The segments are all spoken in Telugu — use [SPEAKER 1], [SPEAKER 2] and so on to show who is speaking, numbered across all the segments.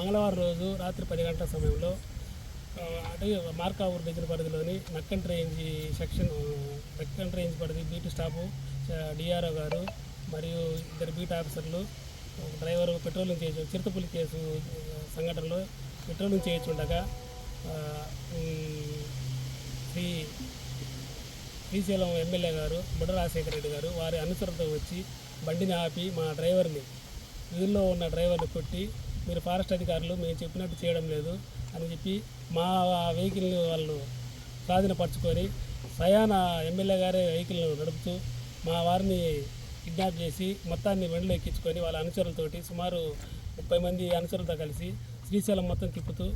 [SPEAKER 1] మంగళవారం రోజు రాత్రి పది గంటల సమయంలో ఆ, అటు మార్కాపూర్ దగ్గర పరిధిలోని Nakkan range section Nakkan range పరిధి బీటీ స్టాపు డిఆర్ఓ గారు మరియు ఇద్దరు బీట్ ఆఫీసర్లు డ్రైవరు డ్రైవర్ పెట్రోలింగ్ చేయొచ్చు చిరుతపులి కేసు సంఘటనలో పెట్రోలింగ్ చేయొచ్చుండగా శ్రీ శ్రీశైలం ఎమ్మెల్యే గారు బుడ్డ రాజశేఖర రెడ్డి గారు వారి అనుసరణతో వచ్చి బండిని ఆపి మా డ్రైవర్ని వీధిలో ఉన్న డ్రైవర్ని కొట్టి మీరు ఫారెస్ట్ అధికారులు మేము చెప్పినట్టు చేయడం లేదు అని చెప్పి మా వెహికల్ని వాళ్ళు స్వాధీనపరచుకొని సయాన ఎమ్మెల్యే గారే వెహికల్ను నడుపుతూ మా వారిని కిడ్నాప్ చేసి మొత్తాన్ని వెంటలో ఎక్కించుకొని వాళ్ళ అనుచరులతోటి సుమారు ముప్పై మంది అనుచరులతో కలిసి శ్రీశైలం మొత్తం తిప్పుతూ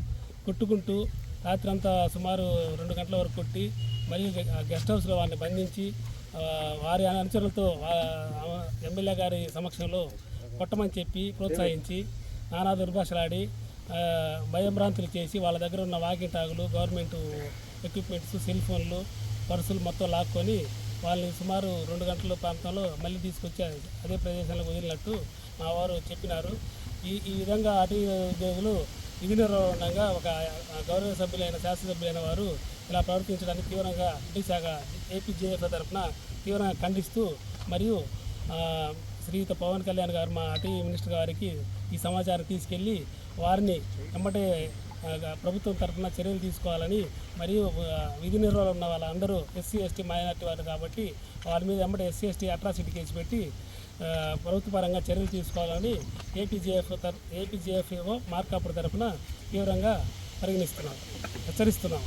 [SPEAKER 1] కొట్టుకుంటూ రాత్రంతా సుమారు రెండు గంటల వరకు కొట్టి మరియు గెస్ట్ హౌస్లో వారిని బంధించి ఆ, వారి అనుచరులతో ఎమ్మెల్యే గారి సమక్షంలో కొట్టమని చెప్పి ప్రోత్సహించి నానా దుర్భాషలాడి ఆ, భయభ్రాంతులు చేసి వాళ్ళ దగ్గర ఉన్న వాకింగ్ టాగులు గవర్నమెంట్ ఎక్విప్మెంట్స్ సెల్ ఫోన్లు పర్సులు మొత్తం లాక్కొని వాళ్ళని సుమారు రెండు గంటల ప్రాంతంలో మళ్ళీ తీసుకొచ్చి అదే ప్రదేశంలో వదిలినట్టు మా వారు చెప్పినారు. ఈ ఈ విధంగా అటవీ ఉద్యోగులు విధి ఉండగా ఒక గౌరవ సభ్యులైన శాసనసభ్యులైన వారు ఇలా ప్రవర్తించడానికి తీవ్రంగా అటవీ శాఖ ఏపీజేఎఫ్ తరఫున తీవ్రంగా ఖండిస్తూ మరియు శ్రీయుత పవన్ కళ్యాణ్ గారు మా అటవీ మినిస్టర్ గారికి ఈ సమాచారం తీసుకెళ్ళి వారిని వెంబటే ప్రభుత్వం తరఫున చర్యలు తీసుకోవాలని మరియు విధి నిర్వహణ ఉన్న వాళ్ళందరూ ఎస్సీ ఎస్టీ మైనార్టీ వారు కాబట్టి వారి మీద వెంబడి ఎస్సీ ఎస్టీ అట్రాసిటీ కేసు పెట్టి ప్రభుత్వపరంగా చర్యలు తీసుకోవాలని ఏపీజేఎఫ్ తర ఏపీజేఎఫ్ఓ తరఫున తీవ్రంగా పరిగణిస్తున్నాం హెచ్చరిస్తున్నాం.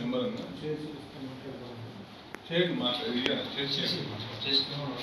[SPEAKER 2] నెంబర్ చేయండి మాట్లాడి చేసి చేయండి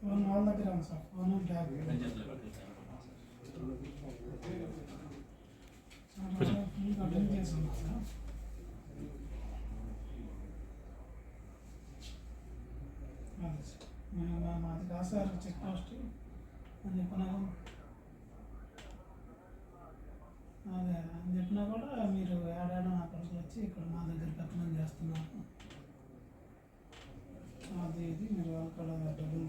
[SPEAKER 3] ఫోన్ వాళ్ళ దగ్గర ఉంది సార్ ఫోన్ బ్యాగ్ మాది కాదు సార్ చెక్ పోస్ట్. అని చెప్పినా అదే అని చెప్పినా కూడా మీరు ఏడాడో అక్కడికి వచ్చి ఇక్కడ మా దగ్గర పెత్తనం చేస్తున్నారు. అది ఇది మీరు అక్కడ డబ్బులు